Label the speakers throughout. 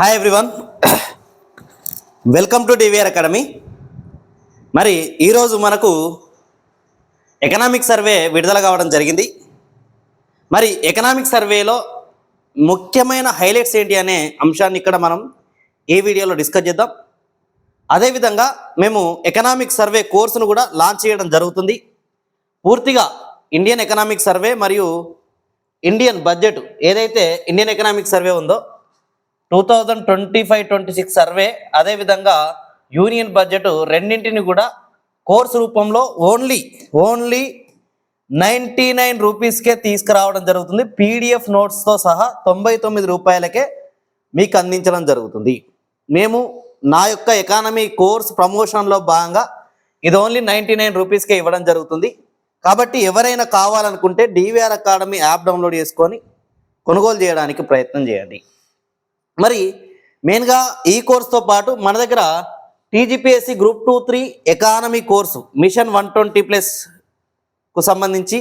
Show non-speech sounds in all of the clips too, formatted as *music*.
Speaker 1: Hi everyone welcome to DVR academy మరి ఈరోజు మనకు ఎకనామిక్ సర్వే విడుదల కావడం జరిగింది. మరి ఎకనామిక్ సర్వేలో ముఖ్యమైన హైలైట్స్ ఏంటి అనే అంశాన్ని ఇక్కడ మనం ఈ వీడియోలో డిస్కస్ చేద్దాం. అదేవిధంగా మేము ఎకనామిక్ సర్వే కోర్సును కూడా లాంచ్ చేయడం జరుగుతుంది. పూర్తిగా ఇండియన్ ఎకనామిక్ సర్వే మరియు ఇండియన్ బడ్జెట్ ఏదైతే ఇండియన్ ఎకనామిక్ సర్వే ఉందో two thousand twenty five twenty six survey అదేవిధంగా యూనియన్ బడ్జెట్ రెండింటిని కూడా కోర్స్ రూపంలో ఓన్లీ ఓన్లీ నైంటీ నైన్ రూపీస్కే తీసుకురావడం జరుగుతుంది. పీడిఎఫ్ నోట్స్తో సహా తొంభై తొమ్మిది రూపాయలకే మీకు అందించడం జరుగుతుంది. మేము నా యొక్క ఎకానమీ కోర్స్ ప్రమోషన్లో భాగంగా ఇది ఓన్లీ నైంటీ నైన్ రూపీస్కే ఇవ్వడం జరుగుతుంది. కాబట్టి ఎవరైనా కావాలనుకుంటే డివిఆర్ అకాడమీ యాప్ డౌన్లోడ్ చేసుకొని కొనుగోలు చేయడానికి ప్రయత్నం చేయండి. మరి మెయిన్గా ఈ కోర్స్తో పాటు మన దగ్గర TGPSC group two three economy course mission one twenty ప్లస్కు సంబంధించి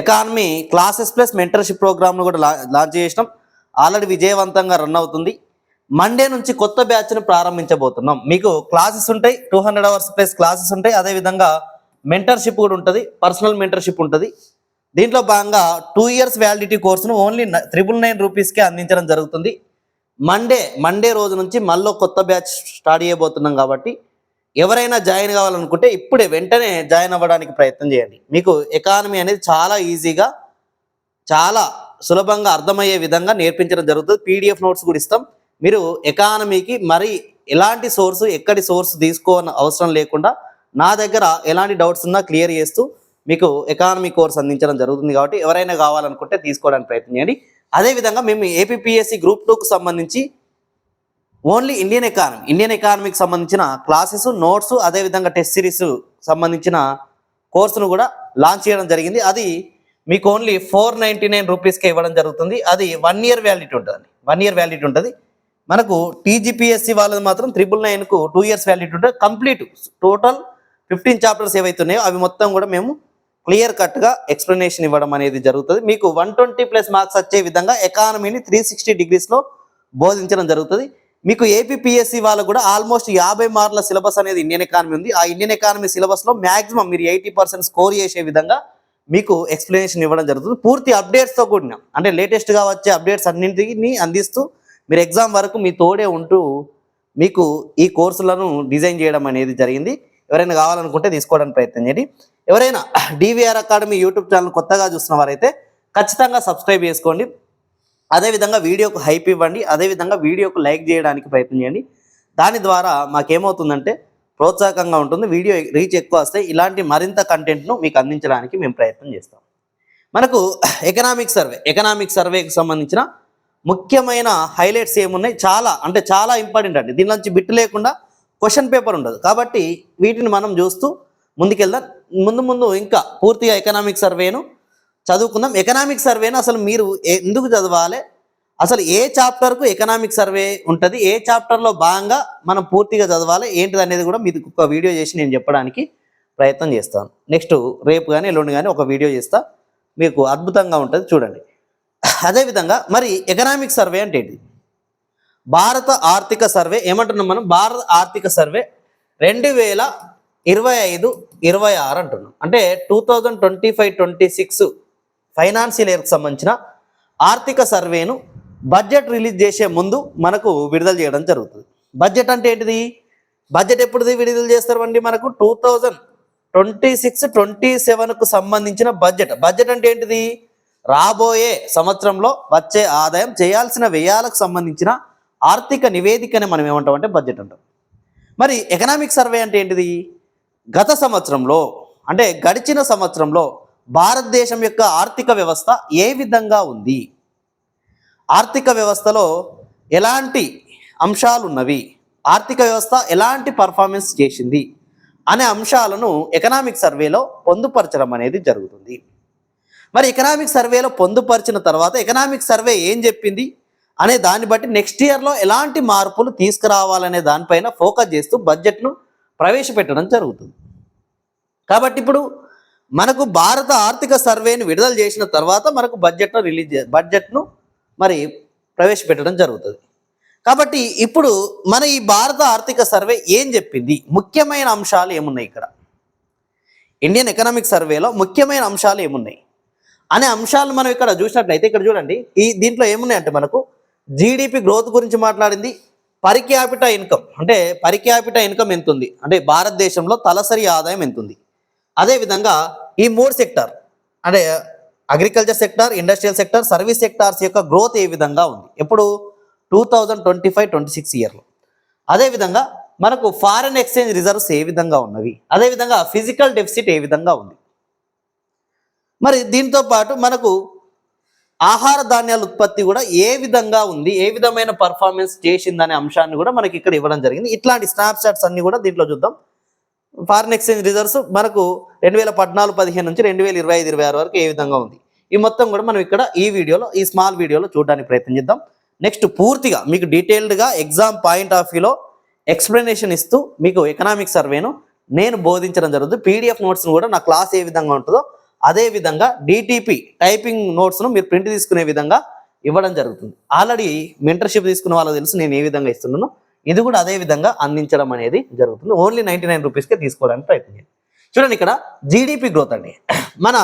Speaker 1: ఎకానమీ క్లాసెస్ ప్లస్ మెంటర్షిప్ ప్రోగ్రామ్ను కూడా లా లాంచ్ చేసినాం. ఆల్రెడీ విజయవంతంగా రన్ అవుతుంది. మండే నుంచి కొత్త బ్యాచ్ను ప్రారంభించబోతున్నాం. మీకు క్లాసెస్ ఉంటాయి two hundred hours plus classes ఉంటాయి. అదేవిధంగా మెంటర్షిప్ కూడా ఉంటుంది పర్సనల్ మెంటర్షిప్ ఉంటుంది. దీంట్లో భాగంగా టూ ఇయర్స్ వ్యాలిడిటీ కోర్సును ఓన్లీ త్రిబుల్ నైన్ రూపీస్కే అందించడం జరుగుతుంది. మండే మండే రోజు నుంచి మళ్ళీ కొత్త బ్యాచ్ స్టార్ట్ చేయబోతున్నాం కాబట్టి ఎవరైనా జాయిన్ కావాలనుకుంటే ఇప్పుడే వెంటనే జాయిన్ అవ్వడానికి ప్రయత్నం చేయండి. మీకు ఎకానమీ అనేది చాలా ఈజీగా చాలా సులభంగా అర్థమయ్యే విధంగా నేర్పించడం జరుగుతుంది. పీడిఎఫ్ నోట్స్ కూడా ఇస్తాం. మీరు ఎకానమీకి మరి ఎలాంటి సోర్సు ఎక్కడి సోర్స్ తీసుకోవాలని అవసరం లేకుండా నా దగ్గర ఎలాంటి డౌట్స్ ఉన్నా క్లియర్ చేస్తూ మీకు ఎకానమీ కోర్స్ అందించడం జరుగుతుంది కాబట్టి ఎవరైనా కావాలనుకుంటే తీసుకోవడానికి ప్రయత్నం చేయండి. అదేవిధంగా మేము ఏపీఎస్సి గ్రూప్ టూకు సంబంధించి ఓన్లీ ఇండియన్ ఎకానమీ ఇండియన్ ఎకానమీకి సంబంధించిన క్లాసెస్ నోట్స్ అదేవిధంగా టెస్ట్ సిరీస్ సంబంధించిన కోర్సును కూడా లాంచ్ చేయడం జరిగింది. అది మీకు ఓన్లీ ఫోర్ నైంటీ నైన్ రూపీస్కే ఇవ్వడం జరుగుతుంది. అది వన్ ఇయర్ వ్యాలిడిటీ ఉంటుంది. వన్ ఇయర్ వ్యాలిడిటీ ఉంటుంది. మనకు టీజీపీఎస్సీ వాళ్ళది మాత్రం త్రిబుల్ నైన్కు టూ ఇయర్స్ వ్యాలిడిటీ ఉంటుంది. కంప్లీట్ టోటల్ ఫిఫ్టీన్ చాప్టర్స్ ఏవైతే ఉన్నాయో అవి మొత్తం కూడా మేము క్లియర్ కట్గా ఎక్స్ప్లెనేషన్ ఇవ్వడం అనేది జరుగుతుంది. మీకు వన్ ట్వంటీ ప్లస్ మార్క్స్ వచ్చే విధంగా ఎకానమీని త్రీ సిక్స్టీ డిగ్రీస్లో బోధించడం జరుగుతుంది. మీకు ఏపీఎస్సి వాళ్ళకు కూడా ఆల్మోస్ట్ యాభై మార్కుల సిలబస్ అనేది ఇండియన్ ఎకానమీ ఉంది. ఆ ఇండియన్ ఎకానమీ సిలబస్లో మాక్సిమం మీరు ఎయిటీ పర్సెంట్ స్కోర్ చేసే విధంగా మీకు ఎక్స్ప్లెనేషన్ ఇవ్వడం జరుగుతుంది. పూర్తి అప్డేట్స్తో కూడిన అంటే లేటెస్ట్గా వచ్చే అప్డేట్స్ అన్నింటినీ అందిస్తూ మీరు ఎగ్జామ్ వరకు మీ తోడే ఉంటూ మీకు ఈ కోర్సులను డిజైన్ చేయడం అనేది జరిగింది. ఎవరైనా కావాలనుకుంటే తీసుకోవడానికి ప్రయత్నం చేయండి. ఎవరైనా డివిఆర్ అకాడమీ యూట్యూబ్ ఛానల్ కొత్తగా చూసిన వారైతే ఖచ్చితంగా సబ్స్క్రైబ్ చేసుకోండి. అదేవిధంగా వీడియోకు హైప్ ఇవ్వండి. అదేవిధంగా వీడియోకు లైక్ చేయడానికి ప్రయత్నం చేయండి. దాని ద్వారా మాకేమవుతుందంటే ప్రోత్సాహకంగా ఉంటుంది. వీడియో రీచ్ ఎక్కువ వస్తే ఇలాంటి మరింత కంటెంట్ను మీకు అందించడానికి మేము ప్రయత్నం చేస్తాం. మనకు ఎకనామిక్ సర్వే ఎకనామిక్ సర్వేకి సంబంధించిన ముఖ్యమైన హైలైట్స్ ఏమున్నాయి? చాలా అంటే చాలా ఇంపార్టెంట్ అండి. దీని నుంచి బిట్టు లేకుండా క్వశ్చన్ పేపర్ ఉండదు. కాబట్టి వీటిని మనం చూస్తూ ముందుకెళ్దాం. ముందు ముందు ఇంకా పూర్తిగా ఎకనామిక్ సర్వేను చదువుకుందాం. ఎకనామిక్ సర్వేను అసలు మీరు ఎందుకు చదవాలి? అసలు ఏ చాప్టర్కు ఎకనామిక్ సర్వే ఉంటుంది? ఏ చాప్టర్లో భాగంగా మనం పూర్తిగా చదవాలి? ఏంటిది అనేది కూడా మీకు ఒక వీడియో చేసి నేను చెప్పడానికి ప్రయత్నం చేస్తాను. నెక్స్ట్ రేపు కానీ ఎల్లుండి కానీ ఒక వీడియో చేస్తా. మీకు అద్భుతంగా ఉంటుంది. చూడండి. అదేవిధంగా మరి ఎకనామిక్ సర్వే అంటే ఏంటి? భారత ఆర్థిక సర్వే ఏమంటున్నాం మనం? భారత ఆర్థిక సర్వే రెండు వేల ఇరవై ఐదు ఇరవై ఆరు అంటున్నాం. అంటే two thousand twenty five twenty six financial ఇయర్కి సంబంధించిన ఆర్థిక సర్వేను బడ్జెట్ రిలీజ్ చేసే ముందు మనకు విడుదల చేయడం జరుగుతుంది. బడ్జెట్ అంటే ఏంటిది? బడ్జెట్ ఎప్పుడుది విడుదల చేస్తారు అండి మనకు? Two thousand twenty six twenty సెవెన్కు సంబంధించిన బడ్జెట్ బడ్జెట్ అంటే ఏంటిది? రాబోయే సంవత్సరంలో వచ్చే ఆదాయం చేయాల్సిన వ్యయాలకు సంబంధించిన ఆర్థిక నివేదికని మనం ఏమంటాం అంటే బడ్జెట్ అంటాం. మరి ఎకనామిక్ సర్వే అంటే ఏంటిది? గత సంవత్సరంలో అంటే గడిచిన సంవత్సరంలో భారతదేశం యొక్క ఆర్థిక వ్యవస్థ ఏ విధంగా ఉంది? ఆర్థిక వ్యవస్థలో ఎలాంటి అంశాలు ఉన్నవి ఆర్థిక వ్యవస్థ ఎలాంటి పర్ఫార్మెన్స్ చేసింది? అనే అంశాలను ఎకనామిక్ సర్వేలో పొందుపరచడం అనేది జరుగుతుంది. మరి ఎకనామిక్ సర్వేలో పొందుపరిచిన తర్వాత ఎకనామిక్ సర్వే ఏం చెప్పింది? అనే దాన్ని బట్టి నెక్స్ట్ ఇయర్లో ఎలాంటి మార్పులు తీసుకురావాలనే దానిపైన ఫోకస్ చేస్తూ బడ్జెట్ను ప్రవేశపెట్టడం జరుగుతుంది. కాబట్టి ఇప్పుడు మనకు భారత ఆర్థిక సర్వేను విడుదల చేసిన తర్వాత మనకు బడ్జెట్ను రిలీజ్ బడ్జెట్ను మరి ప్రవేశపెట్టడం జరుగుతుంది. కాబట్టి ఇప్పుడు మన ఈ భారత ఆర్థిక సర్వే ఏం చెప్పింది? ముఖ్యమైన అంశాలు ఏమున్నాయి ఇక్కడ? ఇండియన్ ఎకనామిక్ సర్వేలో ముఖ్యమైన అంశాలు ఏమున్నాయి? అనే అంశాలు మనం ఇక్కడ చూసినట్లయితే ఇక్కడ చూడండి ఈ దీంట్లో ఏమున్నాయంటే మనకు జీడిపి గ్రోత్ గురించి మాట్లాడింది. పర్ క్యాపిటా ఇన్కమ్ అంటే పర్ క్యాపిటా ఇన్కమ్ ఎంత ఉంది అంటే భారతదేశంలో తలసరి ఆదాయం ఎంత ఉంది అదేవిధంగా ఈ మూడు సెక్టార్ అంటే agriculture sector industrial sector service sectors యొక్క గ్రోత్ ఏ విధంగా ఉంది? ఎప్పుడు? Two thousand twenty five twenty six ఇయర్లో అదేవిధంగా మనకు ఫారెన్ ఎక్స్చేంజ్ రిజర్వ్స్ ఏ విధంగా ఉన్నవి? అదేవిధంగా ఫిజికల్ డెఫిసిట్ ఏ విధంగా ఉంది? మరి దీంతో పాటు మనకు ఆహార ధాన్యాల ఉత్పత్తి కూడా ఏ విధంగా ఉంది ఏ విధమైన పర్ఫార్మెన్స్ చేసిందనే అంశాన్ని కూడా మనకి ఇక్కడ ఇవ్వడం జరిగింది. ఇట్లాంటి స్నాప్ షాట్స్ అన్ని కూడా దీంట్లో చూద్దాం. ఫారిన్ ఎక్స్చేంజ్ రిజర్వ్స్ మనకు రెండు వేల పద్నాలుగు పదిహేను నుంచి రెండు వేల ఇరవై ఐదు ఇరవై ఆరు వరకు ఏ విధంగా ఉంది. ఈ మొత్తం కూడా మనం ఇక్కడ ఈ వీడియోలో ఈ స్మాల్ వీడియోలో చూడడానికి ప్రయత్నం చేద్దాం. నెక్స్ట్ పూర్తిగా మీకు డీటెయిల్డ్గా ఎగ్జామ్ పాయింట్ ఆఫ్ వ్యూలో ఎక్స్ప్లెనేషన్ ఇస్తూ మీకు ఎకనామిక్ సర్వేను నేను బోధించడం జరుగుతుంది. పీడిఎఫ్ నోట్స్ను కూడా నా క్లాస్ ఏ విధంగా ఉంటుందో అదే విధంగా డిటిపి టైపింగ్ నోట్స్ను మీరు ప్రింట్ తీసుకునే విధంగా ఇవ్వడం జరుగుతుంది. ఆల్రెడీ మెంటర్షిప్ తీసుకున్న వాళ్ళకి తెలుసు నేను ఏ విధంగా ఇస్తున్నాను. ఇది కూడా అదే విధంగా అందించడం అనేది జరుగుతుంది. ఓన్లీ నైంటీ నైన్ రూపీస్కే తీసుకోవడానికి ప్రయత్నం చేయండి. చూడండి ఇక్కడ జీడిపి గ్రోత్ అండి. మన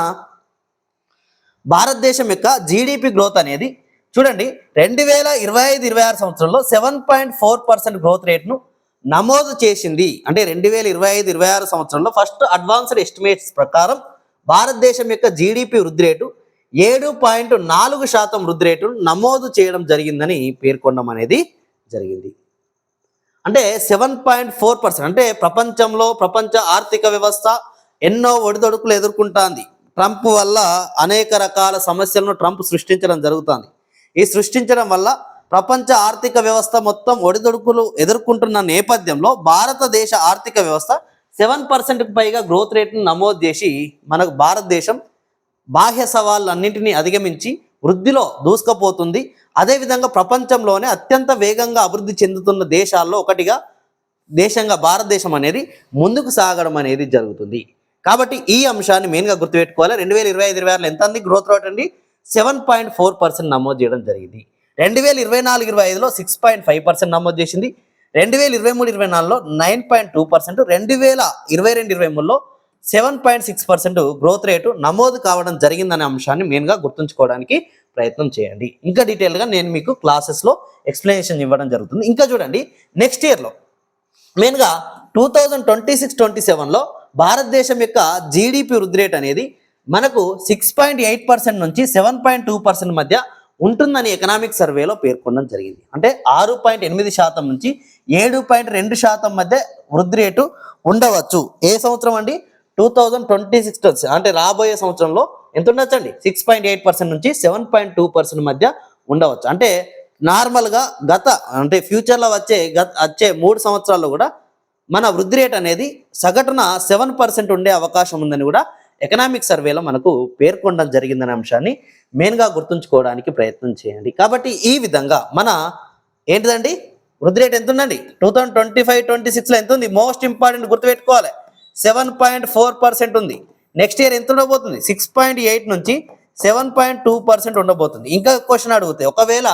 Speaker 1: భారతదేశం యొక్క జీడిపి గ్రోత్ అనేది చూడండి రెండు వేల ఇరవై ఐదు ఇరవై ఆరు సంవత్సరంలో seven point four percent growth రేట్ను నమోదు చేసింది. అంటే రెండు వేల ఇరవై ఐదు ఇరవై ఆరు సంవత్సరంలో ఫస్ట్ అడ్వాన్స్డ్ ఎస్టిమేట్స్ ప్రకారం భారతదేశం యొక్క జీడిపి వృద్ధి రేటు ఏడు పాయింట్ నాలుగు శాతం వృద్ధి రేటును నమోదు చేయడం జరిగిందని పేర్కొనడం అనేది జరిగింది. అంటే సెవెన్ పాయింట్ ఫోర్ పర్సెంట్ అంటే ప్రపంచంలో ప్రపంచ ఆర్థిక వ్యవస్థ ఎన్నో ఒడిదొడుకులు ఎదుర్కొంటాంది. ట్రంప్ వల్ల అనేక రకాల సమస్యలను ట్రంప్ సృష్టించడం జరుగుతుంది. ఈ సృష్టించడం వల్ల ప్రపంచ ఆర్థిక వ్యవస్థ మొత్తం ఒడిదొడుకులు ఎదుర్కొంటున్న నేపథ్యంలో భారతదేశ ఆర్థిక వ్యవస్థ సెవెన్ పర్సెంట్కి పైగా గ్రోత్ రేట్ను నమోదు చేసి మనకు భారతదేశం బాహ్య సవాళ్ళన్నింటినీ అధిగమించి వృద్ధిలో దూసుకుపోతుంది. అదేవిధంగా ప్రపంచంలోనే అత్యంత వేగంగా అభివృద్ధి చెందుతున్న దేశాల్లో ఒకటిగా దేశంగా భారతదేశం అనేది ముందుకు సాగడం అనేది జరుగుతుంది. కాబట్టి ఈ అంశాన్ని మెయిన్గా గుర్తుపెట్టుకోవాలి. రెండు వేల ఇరవై ఐదు ఇరవై ఆరులో ఎంత అంది గ్రోత్ రేట్ అండి? సెవెన్ పాయింట్ ఫోర్ పర్సెంట్ నమోదు చేయడం జరిగింది. రెండు వేల ఇరవై నాలుగు ఇరవై ఐదులో సిక్స్ పాయింట్ ఫైవ్ పర్సెంట్ నమోదు చేసింది. రెండు వేల ఇరవై మూడు ఇరవై నాలుగులో నైన్ పాయింట్ టూ పర్సెంట్ రెండు వేల ఇరవై రెండు ఇరవై మూడులో seven point six percent growth rate నమోదు కావడం జరిగిందనే అంశాన్ని మెయిన్గా గుర్తుంచుకోవడానికి ప్రయత్నం చేయండి. ఇంకా డీటెయిల్గా నేను మీకు క్లాసెస్లో ఎక్స్ప్లెనేషన్ ఇవ్వడం జరుగుతుంది. ఇంకా చూడండి నెక్స్ట్ ఇయర్లో మెయిన్గా two thousand twenty six twenty సెవెన్లో భారతదేశం యొక్క జీడిపి వృద్ధి రేట్ అనేది మనకు సిక్స్ పాయింట్ ఎయిట్ పర్సెంట్ నుంచి సెవెన్ పాయింట్ టూ పర్సెంట్ మధ్య ఉంటుందని ఎకనామిక్ సర్వేలో పేర్కొనడం జరిగింది. అంటే ఆరు పాయింట్ ఎనిమిది శాతం నుంచి ఏడు పాయింట్ రెండు శాతం మధ్య వృద్ధి రేటు ఉండవచ్చు. ఏ సంవత్సరం అండి? టూ థౌజండ్ ట్వంటీ సిక్స్ అంటే రాబోయే సంవత్సరంలో ఎంత ఉండొచ్చు అండి సిక్స్ పాయింట్ ఎయిట్ పర్సెంట్ నుంచి సెవెన్ పాయింట్ టూ పర్సెంట్ మధ్య ఉండవచ్చు. అంటే నార్మల్గా గత అంటే ఫ్యూచర్లో వచ్చే గత వచ్చే మూడు సంవత్సరాల్లో కూడా మన వృద్ధి రేట్ అనేది సగటున సెవెన్ పర్సెంట్ ఉండే అవకాశం ఉందని కూడా ఎకనామిక్ సర్వేలో మనకు పేర్కొనడం జరిగిందనే అంశాన్ని మెయిన్గా గుర్తుంచుకోవడానికి ప్రయత్నం చేయండి. కాబట్టి ఈ విధంగా మన ఏంటిదండి? వృద్ధి రేట్ ఎంత ఉందండి two thousand twenty five twenty సిక్స్లో ఎంత ఉంది మోస్ట్ ఇంపార్టెంట్ గుర్తుపెట్టుకోవాలి. సెవెన్ పాయింట్ ఫోర్ పర్సెంట్ ఉంది. నెక్స్ట్ ఇయర్ ఎంత ఉండబోతుంది? సిక్స్ పాయింట్ ఎయిట్ నుంచి సెవెన్ పాయింట్ టూ పర్సెంట్ ఉండబోతుంది. ఇంకా క్వశ్చన్ అడిగితే ఒకవేళ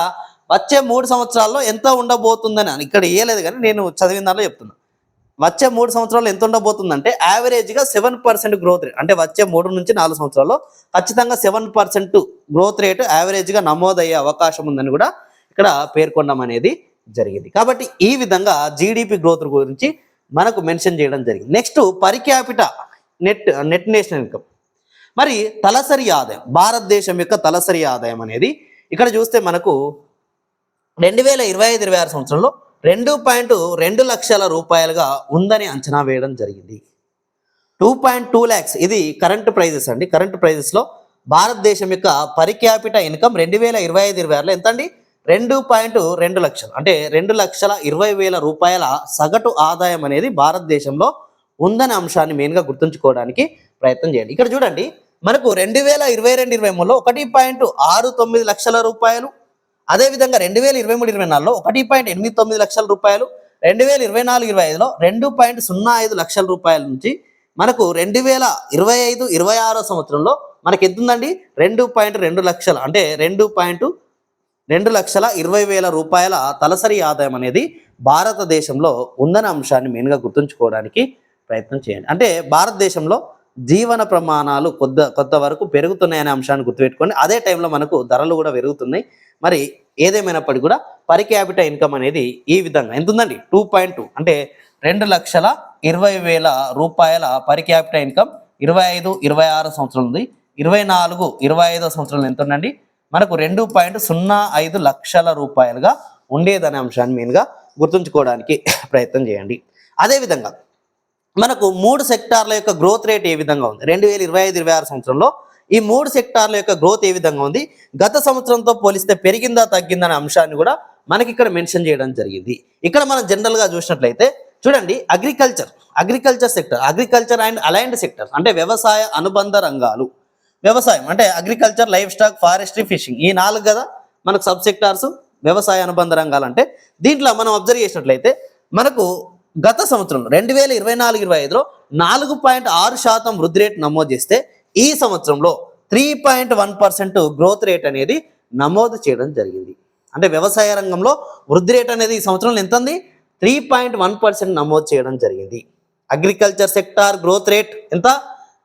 Speaker 1: వచ్చే మూడు సంవత్సరాల్లో ఎంత ఉండబోతుందని ఇక్కడ ఇయ్యలేదు కానీ నేను చదివిన దాంట్లో చెప్తున్నాను వచ్చే మూడు సంవత్సరాలు ఎంత ఉండబోతుందంటే యావరేజ్గా సెవెన్ పర్సెంట్ గ్రోత్ రేట్ అంటే వచ్చే మూడు నుంచి నాలుగు సంవత్సరాల్లో ఖచ్చితంగా సెవెన్ పర్సెంట్ గ్రోత్ రేటు యావరేజ్గా నమోదయ్యే అవకాశం ఉందని కూడా ఇక్కడ పేర్కొనడం అనేది జరిగింది. కాబట్టి ఈ విధంగా జీడిపి గ్రోత్ గురించి మనకు మెన్షన్ చేయడం జరిగింది. Next per capita net net national income మరి తలసరి ఆదాయం భారతదేశం యొక్క తలసరి ఆదాయం అనేది ఇక్కడ చూస్తే మనకు రెండు వేల ఇరవై ఐదు ఇరవై ఆరు సంవత్సరంలో రెండు పాయింట్ రెండు లక్షల రూపాయలుగా ఉందని అంచనా వేయడం జరిగింది. టూ పాయింట్ టూ ల్యాక్స్ ఇది కరెంట్ ప్రైజెస్ అండి. కరెంట్ ప్రైజెస్లో భారతదేశం యొక్క పర్ క్యాపిటా ఇన్కమ్ రెండు వేల ఇరవై ఐదు ఇరవై ఆరులో ఎంత అండి రెండు పాయింట్ రెండు లక్షలు. అంటే రెండు లక్షల ఇరవై వేల రూపాయల సగటు ఆదాయం అనేది భారతదేశంలో ఉందనే అంశాన్ని మెయిన్గా గుర్తుంచుకోవడానికి ప్రయత్నం చేయండి. ఇక్కడ చూడండి మనకు రెండు వేల ఇరవై రెండు ఇరవై మూడులో ఒకటి పాయింట్ ఆరు తొమ్మిది లక్షల రూపాయలు అదేవిధంగా రెండు వేల ఇరవై మూడు ఇరవై నాలుగులో ఒకటి పాయింట్ ఎనిమిది తొమ్మిది లక్షల రూపాయలు రెండు వేల ఇరవై నాలుగు ఇరవై ఐదులో రెండు పాయింట్ సున్నా ఐదు లక్షల రూపాయల నుంచి మనకు రెండు వేల ఇరవై ఐదు ఇరవై ఆరో సంవత్సరంలో మనకి ఎంత ఉందండి రెండు పాయింట్ రెండు లక్షలు అంటే రెండు పాయింట్ రెండు లక్షల ఇరవై వేల రూపాయల తలసరి ఆదాయం అనేది భారతదేశంలో ఉందన్న అంశాన్ని మెయిన్గా గుర్తుంచుకోవడానికి ప్రయత్నం చేయండి. అంటే భారతదేశంలో జీవన ప్రమాణాలు కొద్ద కొత్త వరకు పెరుగుతున్నాయనే అంశాన్ని గుర్తుపెట్టుకోండి. అదే టైంలో మనకు ధరలు కూడా పెరుగుతున్నాయి. మరి ఏదేమైనప్పటికీ కూడా పర్ క్యాపిటల్ ఇన్కమ్ అనేది ఈ విధంగా ఎంత ఉందండి టూ పాయింట్ టూ అంటే రెండు లక్షల ఇరవై వేల రూపాయల పర్ క్యాపిటల్ ఇన్కమ్ ఇరవై ఐదు ఇరవై ఆరు సంవత్సరం ఉంది. ఇరవై నాలుగు ఇరవై ఐదో సంవత్సరంలో ఎంత ఉందండి మనకు రెండు పాయింట్ సున్నా ఐదు లక్షల రూపాయలుగా ఉండేదనే అంశాన్ని మెయిన్గా గుర్తుంచుకోవడానికి ప్రయత్నం చేయండి. అదేవిధంగా మనకు మూడు సెక్టార్ల యొక్క గ్రోత్ రేట్ ఏ విధంగా ఉంది? రెండు వేల ఇరవై ఐదు ఇరవై ఆరు సంవత్సరంలో ఈ మూడు సెక్టార్ల యొక్క గ్రోత్ ఏ విధంగా ఉంది? గత సంవత్సరంతో పోలిస్తే పెరిగిందా తగ్గిందా అనే అంశాన్ని కూడా మనకి ఇక్కడ మెన్షన్ చేయడం జరిగింది. ఇక్కడ మనం జనరల్గా చూసినట్లయితే చూడండి agriculture agriculture sector agriculture and allied sector అంటే వ్యవసాయ అనుబంధ రంగాలు. వ్యవసాయం అంటే agriculture livestock forestry fishing ఈ నాలుగు కదా మనకు సబ్ సెక్టార్స్ వ్యవసాయ అనుబంధ రంగాలు అంటే. దీంట్లో మనం అబ్జర్వ్ చేసినట్లయితే మనకు గత సంవత్సరం రెండు వేల ఇరవై నాలుగు ఇరవై ఐదులో నాలుగు పాయింట్ ఆరు శాతం వృద్ధి రేట్ నమోదు చేస్తే ఈ సంవత్సరంలో three point one percent growth rate అనేది నమోదు చేయడం జరిగింది. అంటే వ్యవసాయ రంగంలో వృద్ధి రేట్ అనేది ఈ సంవత్సరంలో ఎంత ఉంది త్రీ పాయింట్ వన్ పర్సెంట్ నమోదు చేయడం జరిగింది. అగ్రికల్చర్ సెక్టార్ గ్రోత్ రేట్ ఎంత?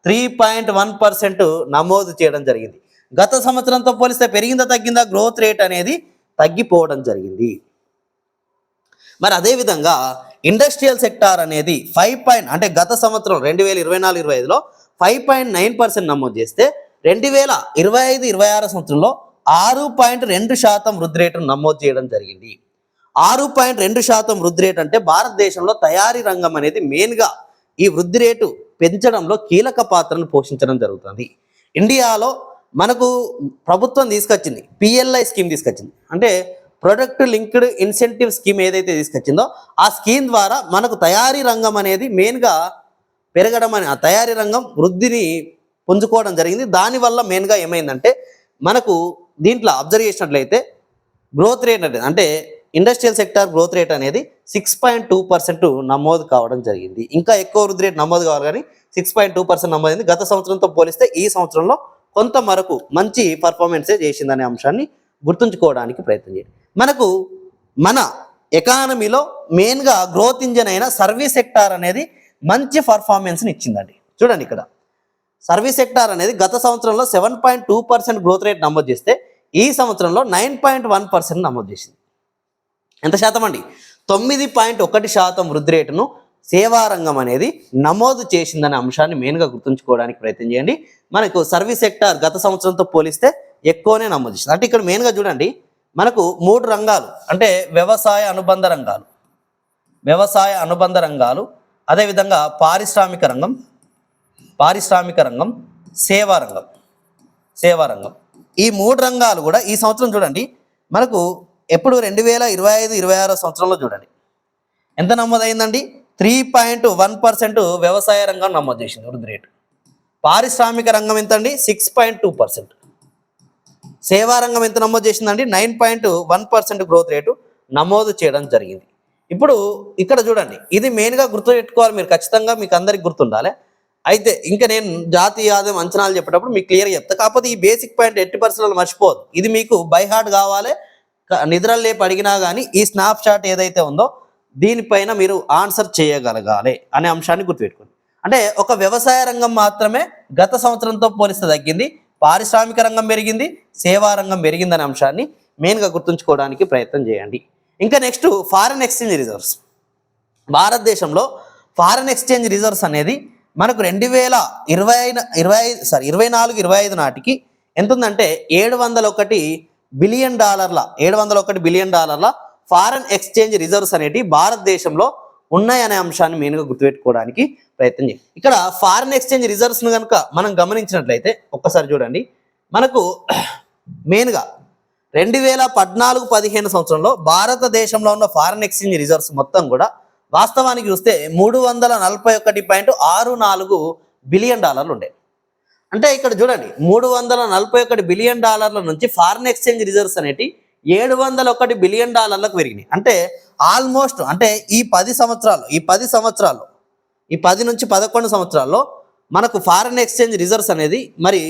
Speaker 1: త్రీ పాయింట్ వన్ పర్సెంట్ నమోదు చేయడం జరిగింది. గత సంవత్సరంతో పోలిస్తే పెరిగిందా తగ్గిందా? గ్రోత్ రేట్ అనేది తగ్గిపోవడం జరిగింది. మరి అదేవిధంగా ఇండస్ట్రియల్ సెక్టార్ అనేది ఫైవ్ పాయింట్ అంటే గత సంవత్సరం రెండు వేల ఇరవై నాలుగు ఇరవై ఐదులో ఫైవ్ పాయింట్ నైన్ పర్సెంట్ నమోదు చేస్తే రెండు వేల ఇరవై ఐదు ఇరవై ఆరు సంవత్సరంలో ఆరు పాయింట్ రెండు శాతం వృద్ధి రేటును నమోదు చేయడం జరిగింది. ఆరు పాయింట్ రెండు శాతం వృద్ధి రేటు అంటే భారతదేశంలో తయారీ రంగం అనేది మెయిన్గా ఈ వృద్ధి రేటు పెంచడంలో కీలక పాత్రను పోషించడం జరుగుతుంది. ఇండియాలో మనకు ప్రభుత్వం తీసుకొచ్చింది పిఎల్ఐ స్కీమ్ తీసుకొచ్చింది. అంటే ప్రొడక్ట్ లింక్డ్ ఇన్సెంటివ్ స్కీమ్ ఏదైతే తీసుకొచ్చిందో ఆ స్కీమ్ ద్వారా మనకు తయారీ రంగం అనేది మెయిన్గా పెరగడం అని ఆ తయారీ రంగం వృద్ధిని పుంజుకోవడం జరిగింది. దానివల్ల మెయిన్గా ఏమైందంటే మనకు దీంట్లో అబ్జర్వ్ చేసినట్లయితే గ్రోత్ రేట్ అనేది అంటే ఇండస్ట్రియల్ సెక్టార్ గ్రోత్ రేట్ అనేది సిక్స్ పాయింట్ టూ పర్సెంట్ నమోదు కావడం జరిగింది. ఇంకా ఎక్కువ వృద్ధి రేట్ నమోదు కావాలి కానీ సిక్స్ పాయింట్ టూ పర్సెంట్ నమోదైంది గత సంవత్సరంతో పోలిస్తే ఈ సంవత్సరంలో కొంత మరకు మంచి పర్ఫార్మెన్సే చేసిందనే అంశాన్ని గుర్తుంచుకోవడానికి ప్రయత్నం చేయండి. మనకు మన ఎకానమీలో మెయిన్గా గ్రోత్ ఇంజన్ అయిన సర్వీస్ సెక్టార్ అనేది మంచి పర్ఫార్మెన్స్ని ఇచ్చిందండి. చూడండి ఇక్కడ. సర్వీస్ సెక్టార్ అనేది గత సంవత్సరంలో seven point two percent growth rate నమోదు చేస్తే ఈ సంవత్సరంలో నైన్ పాయింట్ వన్ పర్సెంట్ నమోదు చేసింది. ఎంత శాతం అండి? తొమ్మిది పాయింట్ ఒకటి శాతం వృద్ధి రేటును సేవారంగం అనేది నమోదు చేసిందనే అంశాన్ని మెయిన్గా గుర్తుంచుకోవడానికి ప్రయత్నం చేయండి. మనకు సర్వీస్ సెక్టార్ గత సంవత్సరంతో పోలిస్తే ఎక్కువనే నమోదు చేసింది. అంటే ఇక్కడ మెయిన్గా చూడండి. మనకు మూడు రంగాలు. అంటే వ్యవసాయ అనుబంధ రంగాలు. వ్యవసాయ అనుబంధ రంగాలు అదేవిధంగా పారిశ్రామిక రంగం పారిశ్రామిక రంగం సేవా రంగం సేవా రంగం. ఈ మూడు రంగాలు కూడా ఈ సంవత్సరం చూడండి మనకు ఎప్పుడు రెండు వేల ఇరవై ఐదు ఇరవై ఆరో సంవత్సరంలో చూడండి. ఎంత నమోదైందండి? త్రీ పాయింట్ వన్ పర్సెంట్ వ్యవసాయ రంగం నమోదు చేసింది వృద్ధి రేటు. పారిశ్రామిక రంగం ఎంత అండి సిక్స్ పాయింట్ టూ పర్సెంట్. సేవారంగం ఎంత నమోదు చేసిందండి nine point one percent growth rate నమోదు చేయడం జరిగింది. ఇప్పుడు ఇక్కడ చూడండి ఇది మెయిన్గా గుర్తుపెట్టుకోవాలి మీరు ఖచ్చితంగా మీకు అందరికి గుర్తుండాలి. అయితే ఇంకా నేను జాతీయ ఆదాయం అంచనాలు చెప్పేటప్పుడు మీకు క్లియర్గా చెప్తా. కాకపోతే ఈ బేసిక్ పాయింట్ ఎట్టి పర్సెంట్ మర్చిపోదు ఇది మీకు బై హార్ట్ కావాలి. నిద్రలు లేపు అడిగినా కానీ ఈ స్నాప్ షాట్ ఏదైతే ఉందో దీనిపైన మీరు ఆన్సర్ చేయగలగాలి అనే అంశాన్ని గుర్తుపెట్టుకోండి. అంటే ఒక వ్యవసాయ రంగం మాత్రమే గత సంవత్సరంతో పోలిస్తే తగ్గింది. పారిశ్రామిక రంగం పెరిగింది సేవా రంగం పెరిగిందనే అంశాన్ని మెయిన్గా గుర్తుంచుకోవడానికి ప్రయత్నం చేయండి. ఇంకా నెక్స్ట్ ఫారెన్ ఎక్స్చేంజ్ రిజర్వ్స్ భారతదేశంలో ఫారెన్ ఎక్స్చేంజ్ రిజర్వ్స్ అనేది మనకు రెండు వేల ఇరవై ఇరవై ఐదు సారీ ఇరవై నాలుగు ఇరవై ఐదు నాటికి ఎంత ఉందంటే ఏడు వందల ఒకటి బిలియన్ డాలర్ల ఏడు వందల ఒకటి బిలియన్ డాలర్ల ఫారెన్ ఎక్స్చేంజ్ రిజర్వ్స్ అనేటి భారతదేశంలో ఉన్నాయనే అంశాన్ని మెయిన్గా గుర్తుపెట్టుకోవడానికి ప్రయత్నం చేయండి ఇక్కడ ఫారిన్ ఎక్స్చేంజ్ రిజర్వ్స్ను కనుక మనం గమనించినట్లయితే ఒక్కసారి చూడండి. మనకు *clears throat* మెయిన్గా రెండు వేల పద్నాలుగు పదిహేను సంవత్సరంలో భారతదేశంలో ఉన్న ఫారిన్ ఎక్స్చేంజ్ రిజర్వ్స్ మొత్తం కూడా వాస్తవానికి చూస్తే మూడు వందల నలభై ఒకటి పాయింట్ ఆరు నాలుగు బిలియన్ డాలర్లు ఉండే. అంటే ఇక్కడ చూడండి మూడు వందల నలభై ఒకటి బిలియన్ డాలర్ల నుంచి ఫారిన్ ఎక్స్చేంజ్ రిజర్వ్స్ అనేటి ఏడు వందల ఒకటి బిలియన్ డాలర్లకు పెరిగినాయి. అంటే ఆల్మోస్ట్ అంటే ఈ పది సంవత్సరాలు ఈ పది సంవత్సరాలు ఈ పది నుంచి పదకొండు సంవత్సరాల్లో మనకు ఫారిన్ ఎక్స్చేంజ్ రిజర్వ్స్ అనేది మరి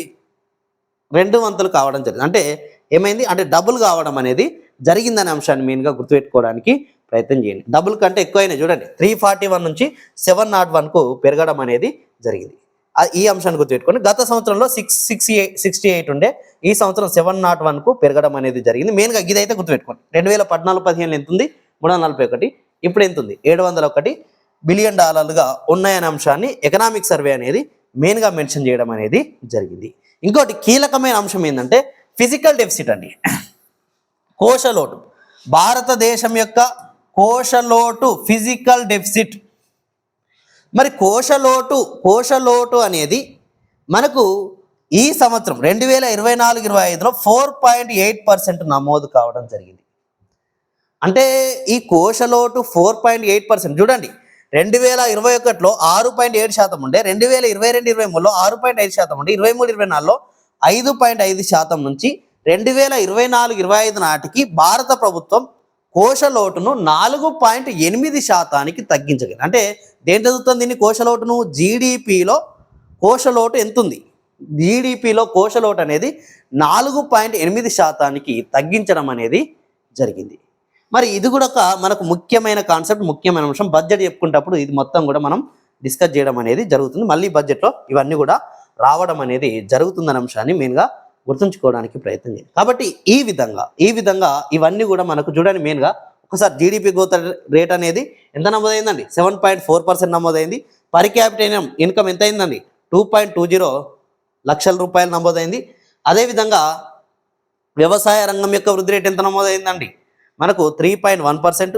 Speaker 1: రెండు వంతులు కావడం జరిగింది. అంటే ఏమైంది? అంటే డబుల్ కావడం అనేది జరిగిందనే అంశాన్ని మెయిన్గా గుర్తుపెట్టుకోవడానికి ప్రయత్నం చేయండి. డబుల్ కంటే ఎక్కువైనా చూడండి. త్రీ ఫార్టీ వన్ నుంచి సెవెన్ నాట్ వన్కు పెరగడం అనేది జరిగింది. ఈ అంశాన్ని గుర్తుపెట్టుకొని గత సంవత్సరంలో six sixty eight sixty eight ఉండే ఈ సంవత్సరం సెవెన్ నాట్ వన్కు పెరగడం అనేది జరిగింది. మెయిన్గా ఇదైతే గుర్తుపెట్టుకోండి. రెండు వేల పద్నాలుగు పదిహేను ఎంత ఉంది మూడు వందల నలభై ఒకటి. ఇప్పుడు ఎంత ఉంది ఏడు వందల ఒకటి బిలియన్ డాలర్లుగా ఉన్నాయనే అంశాన్ని ఎకనామిక్ సర్వే అనేది మెయిన్గా మెన్షన్ చేయడం అనేది జరిగింది. ఇంకోటి కీలకమైన అంశం ఏంటంటే ఫిజికల్ డెఫిసిట్ అండి. కోశలోటు. భారతదేశం యొక్క కోశలోటు ఫిజికల్ డెఫిసిట్ మరి కోశలోటు కోశలోటు అనేది మనకు ఈ సంవత్సరం రెండు వేల ఇరవై నాలుగు ఇరవై ఐదులో ఫోర్ పాయింట్ ఎయిట్ పర్సెంట్ నమోదు కావడం జరిగింది. అంటే ఈ కోశలోటు ఫోర్ పాయింట్ ఎయిట్ పర్సెంట్ చూడండి రెండు వేల ఇరవై ఒకటిలో ఆరు పాయింట్ ఏడు శాతం ఉండే రెండు వేల ఇరవై రెండు ఇరవై మూడులో ఆరు పాయింట్ ఐదు శాతం ఉండే ఇరవై మూడు ఇరవై నాలుగులో ఐదు పాయింట్ ఐదు శాతం నుంచి రెండు వేల ఇరవై నాలుగు ఇరవై ఐదు నాటికి భారత ప్రభుత్వం కోశలోటును నాలుగు పాయింట్ ఎనిమిది శాతానికి తగ్గించగలిగింది అంటే దేని చదువుతుంది దీన్ని? కోశలోటును జీడిపిలో కోశలోటు ఎంత ఉంది జీడిపిలో కోశలోటు అనేది నాలుగు పాయింట్ ఎనిమిది శాతానికి తగ్గించడం అనేది జరిగింది. మరి ఇది కూడా ఒక మనకు ముఖ్యమైన కాన్సెప్ట్ ముఖ్యమైన అంశం. బడ్జెట్ చెప్పుకునేటప్పుడు ఇది మొత్తం కూడా మనం డిస్కస్ చేయడం అనేది జరుగుతుంది. మళ్ళీ బడ్జెట్లో ఇవన్నీ కూడా రావడం అనేది జరుగుతుందనే అంశాన్ని మెయిన్గా గుర్తుంచుకోవడానికి ప్రయత్నం చేయండి. కాబట్టి ఈ విధంగా ఈ విధంగా ఇవన్నీ కూడా మనకు చూడండి మెయిన్గా ఒకసారి జీడిపి గ్రోత్ రేట్ అనేది ఎంత నమోదైందండి? సెవెన్ పాయింట్ ఫోర్ పర్సెంట్ నమోదైంది. పర్ క్యాపిటల్ ఇన్కమ్ ఎంత అయిందండి? టూ పాయింట్ టూ జీరో లక్షల రూపాయలు నమోదైంది. అదేవిధంగా వ్యవసాయ రంగం యొక్క వృద్ధి రేట్ ఎంత నమోదైందండి? మనకు త్రీ పాయింట్ వన్ పర్సెంట్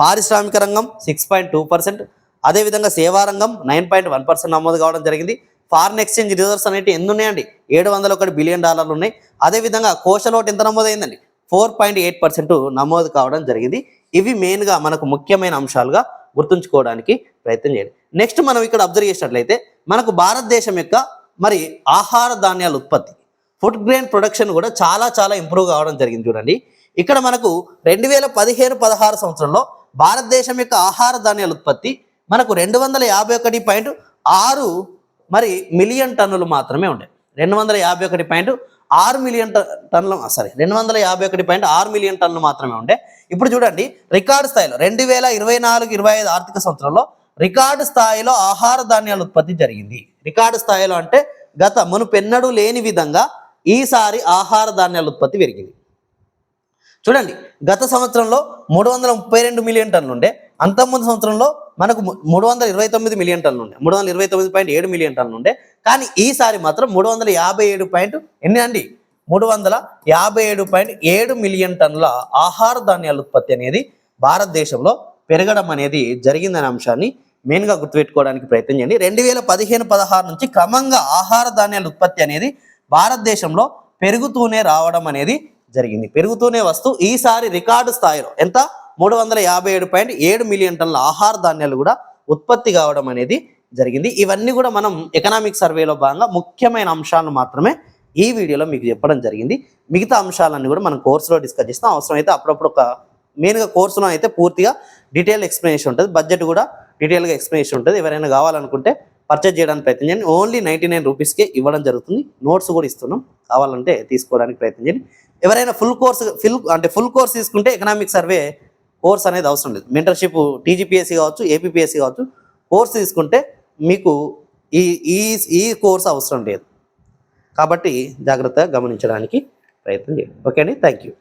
Speaker 1: పారిశ్రామిక రంగం సిక్స్ పాయింట్ టూ పర్సెంట్ అదేవిధంగా సేవారంగం నైన్ పాయింట్ వన్ పర్సెంట్ నమోదు కావడం జరిగింది. ఫారిన్ ఎక్స్చేంజ్ రిజర్వ్స్ అనేవి ఎన్ని ఉన్నాయండి ఏడు వందల ఒకటి బిలియన్ డాలర్లు ఉన్నాయి. అదేవిధంగా కోశలోటు ఎంత నమోదైందండి? ఫోర్ పాయింట్ ఎయిట్ పర్సెంట్ నమోదు కావడం జరిగింది. ఇవి మెయిన్గా మనకు ముఖ్యమైన అంశాలుగా గుర్తుంచుకోవడానికి ప్రయత్నం చేయండి. నెక్స్ట్ మనం ఇక్కడ అబ్జర్వ్ చేసినట్లయితే మనకు భారతదేశం యొక్క మరి ఆహార ధాన్యాల ఉత్పత్తి ఫుడ్ గ్రెయిన్ ప్రొడక్షన్ కూడా చాలా చాలా ఇంప్రూవ్ కావడం జరిగింది చూడండి. ఇక్కడ మనకు రెండు వేల పదిహేను పదహారు సంవత్సరంలో భారతదేశం యొక్క ఆహార ధాన్యాల ఉత్పత్తి మనకు రెండు వందల యాభై ఒకటి పాయింట్ ఆరు మరి మిలియన్ టన్నులు మాత్రమే ఉండే. రెండు వందల యాభై ఒకటి పాయింట్ ఆరు మిలియన్ టన్నులు సారీ రెండు వందల యాభై ఒకటి పాయింట్ ఆరు మిలియన్ టన్నులు మాత్రమే ఉండే. ఇప్పుడు చూడండి రికార్డు స్థాయిలో రెండు వేల ఇరవై నాలుగు ఇరవై ఐదు ఆర్థిక సంవత్సరంలో రికార్డు స్థాయిలో ఆహార ధాన్యాల ఉత్పత్తి జరిగింది. రికార్డు స్థాయిలో అంటే గత మునుపెన్నడూ లేని విధంగా ఈసారి ఆహార ధాన్యాల ఉత్పత్తి పెరిగింది. చూడండి గత సంవత్సరంలో మూడు వందల ముప్పై రెండు మిలియన్ టన్నులు ఉండే అంతకుముందు సంవత్సరంలో మనకు మూడు వందల ఇరవై తొమ్మిది మిలియన్ టన్నులు ఉండే మూడు వందల ఇరవై తొమ్మిది పాయింట్ ఏడు మిలియన్ టన్నులు ఉండే కానీ ఈసారి మాత్రం మూడు వందల యాభై ఏడు పాయింట్ ఎన్ని అండి మూడు వందల యాభై ఏడు పాయింట్ ఏడు మిలియన్ టన్నుల ఆహార ధాన్యాల ఉత్పత్తి అనేది భారతదేశంలో పెరగడం అనేది జరిగిందనే అంశాన్ని మెయిన్గా గుర్తుపెట్టుకోవడానికి ప్రయత్నం చేయండి. రెండు వేల పదిహేను పదహారు నుంచి క్రమంగా ఆహార ధాన్యాల ఉత్పత్తి అనేది భారతదేశంలో పెరుగుతూనే రావడం అనేది జరిగింది. పెరుగుతూనే వస్తూ ఈసారి రికార్డు స్థాయిలో ఎంత? మూడు వందల యాభై ఏడు పాయింట్ ఏడు మిలియన్ టన్నుల ఆహార ధాన్యాలు కూడా ఉత్పత్తి కావడం అనేది జరిగింది. ఇవన్నీ కూడా మనం ఎకనామిక్ సర్వేలో భాగంగా ముఖ్యమైన అంశాలను మాత్రమే ఈ వీడియోలో మీకు చెప్పడం జరిగింది. మిగతా అంశాలన్నీ కూడా మనం కోర్సులో డిస్కస్ చేస్తాం. అవసరమైతే అప్పుడప్పుడు ఒక మెయిన్గా కోర్సులో అయితే పూర్తిగా డీటెయిల్ ఎక్స్ప్లెనేషన్ ఉంటుంది. బడ్జెట్ కూడా డీటెయిల్గా ఎక్స్ప్లెనేషన్ ఉంటుంది. ఎవరైనా కావాలనుకుంటే పర్చేజ్ చేయడానికి ప్రయత్నం చేయండి. ఓన్లీ నైంటీ నైన్ రూపీస్కే ఇవ్వడం జరుగుతుంది. నోట్స్ కూడా ఇస్తున్నాం. కావాలంటే తీసుకోవడానికి ప్రయత్నం చేయండి. ఎవరైనా ఫుల్ కోర్స్ ఫుల్ అంటే ఫుల్ కోర్స్ తీసుకుంటే ఎకనామిక్ సర్వే కోర్స్ అనేది అవసరం లేదు. మెంటర్షిప్ టీజీపీఎస్సీ కావచ్చు ఏపీపీఎస్సీ కావచ్చు కోర్స్ తీసుకుంటే మీకు ఈ ఈ ఈ కోర్స్ అవసరం లేదు. కాబట్టి జాగ్రత్తగా గమనించడానికి ప్రయత్నం చేయండి. ఓకే అండి? Thank you